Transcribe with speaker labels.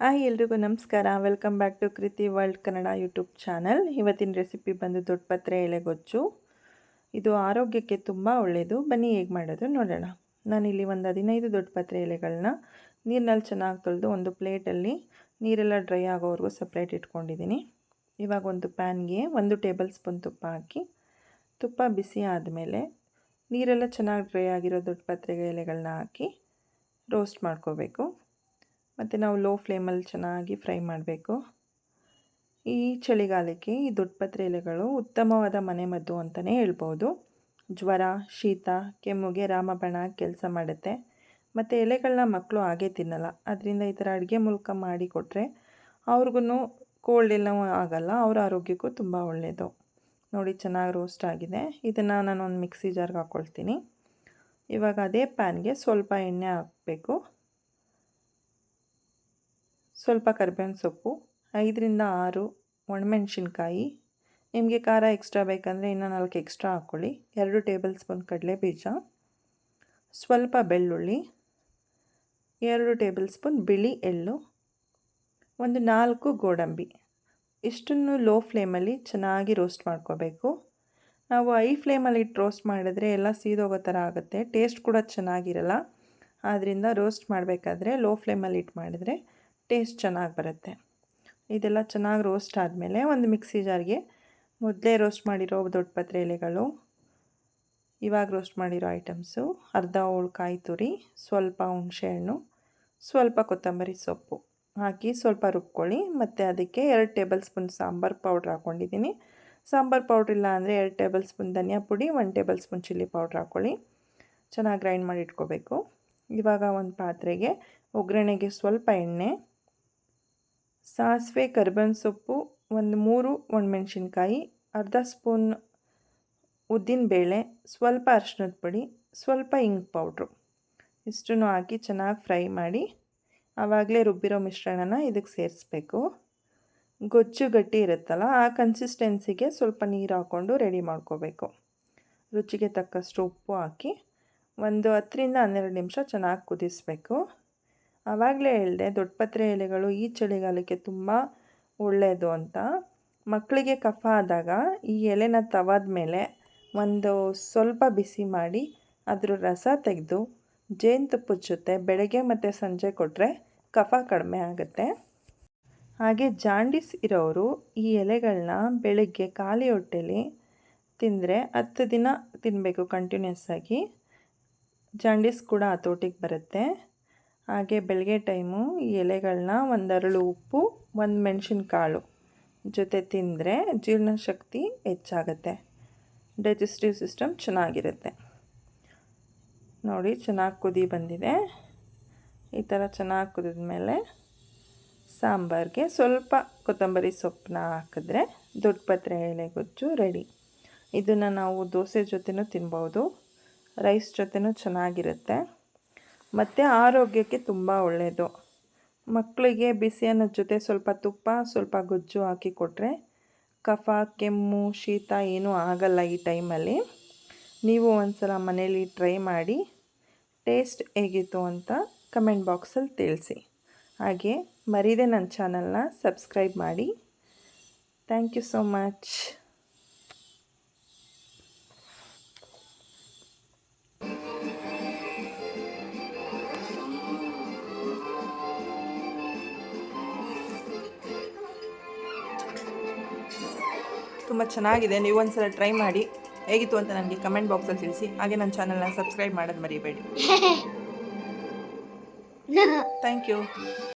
Speaker 1: Hi, ಎಲ್ರಿಗೂ ನಮಸ್ಕಾರ. Welcome back to Kriti world Kannada YouTube channel ಇವತ್ತಿನ ರೆಸಿಪಿ ಬಂದು ದೊಡ್ಡಪತ್ರೆ ಎಲೆಗೊಜ್ಜು. ಇದು ಆರೋಗ್ಯಕ್ಕೆ ತುಂಬ ಒಳ್ಳೆಯದು ಬನ್ನಿ, ಹೇಗೆ ಮಾಡೋದು ನೋಡೋಣ. ನಾನಿಲ್ಲಿ ಒಂದು ಹದಿನೈದು ದೊಡ್ಡಪತ್ರೆ ಎಲೆಗಳನ್ನ ನೀರಿನಲ್ಲಿ ಚೆನ್ನಾಗಿ ತೊಳೆದು ಒಂದು ಪ್ಲೇಟಲ್ಲಿ ನೀರೆಲ್ಲ ಡ್ರೈ ಆಗೋವರೆಗೂ ಸಪ್ರೇಟ್ ಇಟ್ಕೊಂಡಿದ್ದೀನಿ. ಇವಾಗ ಒಂದು ಪ್ಯಾನ್ಗೆ ಒಂದು ಟೇಬಲ್ ಸ್ಪೂನ್ ತುಪ್ಪ ಹಾಕಿ, ತುಪ್ಪ ಬಿಸಿ ಆದಮೇಲೆ ನೀರೆಲ್ಲ ಚೆನ್ನಾಗಿ ಡ್ರೈ ಆಗಿರೋ ದೊಡ್ಡಪತ್ರೆ ಎಲೆಗಳನ್ನ ಹಾಕಿ ರೋಸ್ಟ್ ಮಾಡ್ಕೋಬೇಕು. ಮತ್ತು ನಾವು ಲೋ ಫ್ಲೇಮಲ್ಲಿ ಚೆನ್ನಾಗಿ ಫ್ರೈ ಮಾಡಬೇಕು. ಈ ಚಳಿಗಾಲಕ್ಕೆ ಈ ದೊಡ್ಡಪತ್ರೆ ಎಲೆಗಳು ಉತ್ತಮವಾದ ಮನೆಮದ್ದು ಅಂತಲೇ ಹೇಳ್ಬೋದು. ಜ್ವರ, ಶೀತ, ಕೆಮ್ಮುಗೆ ರಾಮಬಣ ಕೆಲಸ ಮಾಡುತ್ತೆ. ಮತ್ತು ಎಲೆಗಳನ್ನ ಮಕ್ಕಳು ಹಾಗೆ ತಿನ್ನಲ್ಲ. ಅದರಿಂದ ಈ ಥರ ಅಡುಗೆ ಮೂಲಕ ಮಾಡಿ ಕೊಟ್ಟರೆ ಅವ್ರಿಗೂ ಕೋಲ್ಡ್ ಎಲ್ಲ ಆಗಲ್ಲ, ಅವ್ರ ಆರೋಗ್ಯಕ್ಕೂ ತುಂಬ ಒಳ್ಳೆಯದು ನೋಡಿ ಚೆನ್ನಾಗಿ ರೋಸ್ಟ್ ಆಗಿದೆ. ಇದನ್ನು ನಾನು ಒಂದು ಮಿಕ್ಸಿ ಜಾರ್ಗೆ ಹಾಕ್ಕೊಳ್ತೀನಿ ಇವಾಗ ಅದೇ ಪ್ಯಾನ್ಗೆ ಸ್ವಲ್ಪ ಎಣ್ಣೆ ಹಾಕಬೇಕು. ಸ್ವಲ್ಪ ಕರ್ಬೇವಿನ ಸೊಪ್ಪು, ಐದರಿಂದ ಆರು ಒಣಮೆಣ್ಸಿನ್ಕಾಯಿ. ನಿಮಗೆ ಖಾರ ಎಕ್ಸ್ಟ್ರಾ ಬೇಕಂದರೆ ಇನ್ನೂ ನಾಲ್ಕು ಎಕ್ಸ್ಟ್ರಾ ಹಾಕ್ಕೊಳ್ಳಿ. ಎರಡು ಟೇಬಲ್ ಸ್ಪೂನ್ ಕಡಲೆ ಬೀಜ ಸ್ವಲ್ಪ ಬೆಳ್ಳುಳ್ಳಿ, ಎರಡು ಟೇಬಲ್ ಸ್ಪೂನ್ ಬಿಳಿ ಎಳ್ಳು, ಒಂದು ನಾಲ್ಕು ಗೋಡಂಬಿ. ಇಷ್ಟನ್ನು ಲೋ ಫ್ಲೇಮಲ್ಲಿ ಚೆನ್ನಾಗಿ ರೋಸ್ಟ್ ಮಾಡ್ಕೋಬೇಕು. ನಾವು ಐ ಫ್ಲೇಮಲ್ಲಿ ಇಟ್ಟು ರೋಸ್ಟ್ ಮಾಡಿದ್ರೆ ಎಲ್ಲ ಸೀದೋಗೋ ಥರ ಆಗುತ್ತೆ. ಟೇಸ್ಟ್ ಕೂಡ ಚೆನ್ನಾಗಿರಲ್ಲ. ಆದ್ದರಿಂದ ರೋಸ್ಟ್ ಮಾಡಬೇಕಾದ್ರೆ ಲೋ ಫ್ಲೇಮಲ್ಲಿ ಇಟ್ಟು ಮಾಡಿದರೆ ಟೇಸ್ಟ್ ಚೆನ್ನಾಗಿ ಬರುತ್ತೆ. ಇದೆಲ್ಲ ಚೆನ್ನಾಗಿ ರೋಸ್ಟ್ ಆದಮೇಲೆ ಒಂದು ಮಿಕ್ಸಿ ಜಾರ್ಗೆ ಮೊದಲೇ ರೋಸ್ಟ್ ಮಾಡಿರೋ ದೊಡ್ಡ ಪತ್ರೆ ಎಲೆಗಳು, ಇವಾಗ ರೋಸ್ಟ್ ಮಾಡಿರೋ ಐಟಮ್ಸು, ಅರ್ಧ ಹೋಳು ಕಾಯಿ ತುರಿ, ಸ್ವಲ್ಪ ಹುಣಸೆಹಣ್ಣು ಸ್ವಲ್ಪ ಕೊತ್ತಂಬರಿ ಸೊಪ್ಪು ಹಾಕಿ ಸ್ವಲ್ಪ ರುಬ್ಕೊಳ್ಳಿ. ಮತ್ತು ಅದಕ್ಕೆ ಎರಡು ಟೇಬಲ್ ಸ್ಪೂನ್ ಸಾಂಬಾರು ಪೌಡ್ರ್ ಹಾಕ್ಕೊಂಡಿದ್ದೀನಿ. ಸಾಂಬಾರು ಪೌಡ್ರ್ ಇಲ್ಲ ಅಂದರೆ ಎರಡು ಟೇಬಲ್ ಸ್ಪೂನ್ ಧನಿಯಾ ಪುಡಿ one tablespoon chilli powder ಹಾಕ್ಕೊಳ್ಳಿ. ಚೆನ್ನಾಗಿ ಗ್ರೈಂಡ್ ಮಾಡಿ ಇಟ್ಕೋಬೇಕು. ಇವಾಗ ಒಂದು ಪಾತ್ರೆಗೆ ಒಗ್ಗರಣೆಗೆ ಸ್ವಲ್ಪ ಎಣ್ಣೆ ಸಾಸಿವೆ ಕರ್ಬನ್ ಸೊಪ್ಪು, ಒಂದು ಮೂರು ಒಣಮೆಣಸಿನ್ಕಾಯಿ, ಅರ್ಧ ಸ್ಪೂನ್ ಉದ್ದಿನಬೇಳೆ ಸ್ವಲ್ಪ ಅರ್ಶಿನದ ಪುಡಿ, ಸ್ವಲ್ಪ ಇಂಕ್ ಪೌಡ್ರು. ಇಷ್ಟನ್ನು ಹಾಕಿ ಚೆನ್ನಾಗಿ ಫ್ರೈ ಮಾಡಿ ಆವಾಗಲೇ ರುಬ್ಬಿರೋ ಮಿಶ್ರಣನ ಇದಕ್ಕೆ ಸೇರಿಸ್ಬೇಕು. ಗೊಜ್ಜು ಗಟ್ಟಿ ಇರುತ್ತಲ್ಲ, ಆ ಕನ್ಸಿಸ್ಟೆನ್ಸಿಗೆ ಸ್ವಲ್ಪ ನೀರು ಹಾಕ್ಕೊಂಡು ರೆಡಿ ಮಾಡ್ಕೋಬೇಕು. ರುಚಿಗೆ ತಕ್ಕಷ್ಟು ಉಪ್ಪು ಹಾಕಿ ಒಂದು ಹತ್ತರಿಂದ ಹನ್ನೆರಡು ನಿಮಿಷ ಚೆನ್ನಾಗಿ ಕುದಿಸ್ಬೇಕು. ಆವಾಗಲೇ ಹೇಳಿದೆ ದೊಡ್ಡಪತ್ರೆ ಎಲೆಗಳು ಈ ಚಳಿಗಾಲಕ್ಕೆ ತುಂಬ ಒಳ್ಳೆಯದು ಅಂತ. ಮಕ್ಕಳಿಗೆ ಕಫ ಆದಾಗ ಈ ಎಲೆನ ತವಾದ ಮೇಲೆ ಒಂದು ಸ್ವಲ್ಪ ಬಿಸಿ ಮಾಡಿ ಅದರ ರಸ ತೆಗೆದು ಜೇನುತುಪ್ಪದ ಜೊತೆ ಬೆಳಗ್ಗೆ ಮತ್ತು ಸಂಜೆ ಕೊಟ್ಟರೆ ಕಫ ಕಡಿಮೆ ಆಗುತ್ತೆ. ಹಾಗೆ ಜಾಂಡಿಸ್ ಇರೋರು ಈ ಎಲೆಗಳನ್ನ ಬೆಳಗ್ಗೆ ಖಾಲಿ ಹೊಟ್ಟೆಲಿ ತಿಂದರೆ ಹತ್ತು ದಿನ ತಿನ್ನಬೇಕು ಕಂಟಿನ್ಯೂಸ್ ಆಗಿ. ಜಾಂಡಿಸ್ ಕೂಡ ಹತೋಟಿಗೆ ಬರುತ್ತೆ. ಹಾಗೆ ಬೆಳಗ್ಗೆ ಟೈಮು ಈ ಎಲೆಗಳನ್ನ ಒಂದರಳು ಉಪ್ಪು, ಒಂದು ಮೆಣಸಿನ್ಕಾಳು ಜೊತೆ ತಿಂದರೆ ಜೀರ್ಣಶಕ್ತಿ ಹೆಚ್ಚಾಗುತ್ತೆ. ಡೈಜೆಸ್ಟಿವ್ ಸಿಸ್ಟಮ್ ಚೆನ್ನಾಗಿರುತ್ತೆ. ನೋಡಿ, ಚೆನ್ನಾಗಿ ಕುದಿ ಬಂದಿದೆ. ಈ ಥರ ಚೆನ್ನಾಗಿ ಕುದಿದ ಮೇಲೆ ಸಾಂಬಾರಿಗೆ ಸ್ವಲ್ಪ ಕೊತ್ತಂಬರಿ ಸೊಪ್ಪನ್ನ ಹಾಕಿದ್ರೆ ದೊಡ್ಡ ಪತ್ರೆ ಎಲೆ ಗೊಜ್ಜು ರೆಡಿ ಇದನ್ನು ನಾವು ದೋಸೆ ಜೊತೆನೂ ತಿನ್ಬೋದು. ರೈಸ್ ಜೊತೆನೂ ಚೆನ್ನಾಗಿರುತ್ತೆ. ಮತ್ತು ಆರೋಗ್ಯಕ್ಕೆ ತುಂಬ ಒಳ್ಳೆಯದು ಮಕ್ಕಳಿಗೆ ಬಿಸಿ ಅನ್ನದ ಜೊತೆ ಸ್ವಲ್ಪ ತುಪ್ಪ, ಸ್ವಲ್ಪ ಗೊಜ್ಜು ಹಾಕಿ ಕೊಟ್ಟರೆ ಕಫ, ಕೆಮ್ಮು, ಶೀತ ಏನೂ ಆಗಲ್ಲ ಈ ಟೈಮಲ್ಲಿ. ನೀವು ಒಂದು ಸಲ ಮನೇಲಿ ಟ್ರೈ ಮಾಡಿ, ಟೇಸ್ಟ್ ಹೇಗಿತ್ತು ಅಂತ ಕಮೆಂಟ್ ಬಾಕ್ಸಲ್ಲಿ ತಿಳಿಸಿ. ಹಾಗೆ ಮರೀದೆ ನನ್ನ ಚಾನಲ್ನ ಸಬ್ಸ್ಕ್ರೈಬ್ ಮಾಡಿ. Thank you so much. ತುಂಬ ಚೆನ್ನಾಗಿದೆ ನೀವು ಒಂದು ಸಲ ಟ್ರೈ ಮಾಡಿ. ಹೇಗಿತ್ತು ಅಂತ ನನಗೆ ಕಮೆಂಟ್ ಬಾಕ್ಸಲ್ಲಿ ತಿಳಿಸಿ. ಹಾಗೆ ನನ್ನ ಚಾನಲ್ನ ಸಬ್ಸ್ಕ್ರೈಬ್ ಮಾಡೋದು ಮರಿಬೇಡಿ. Thank you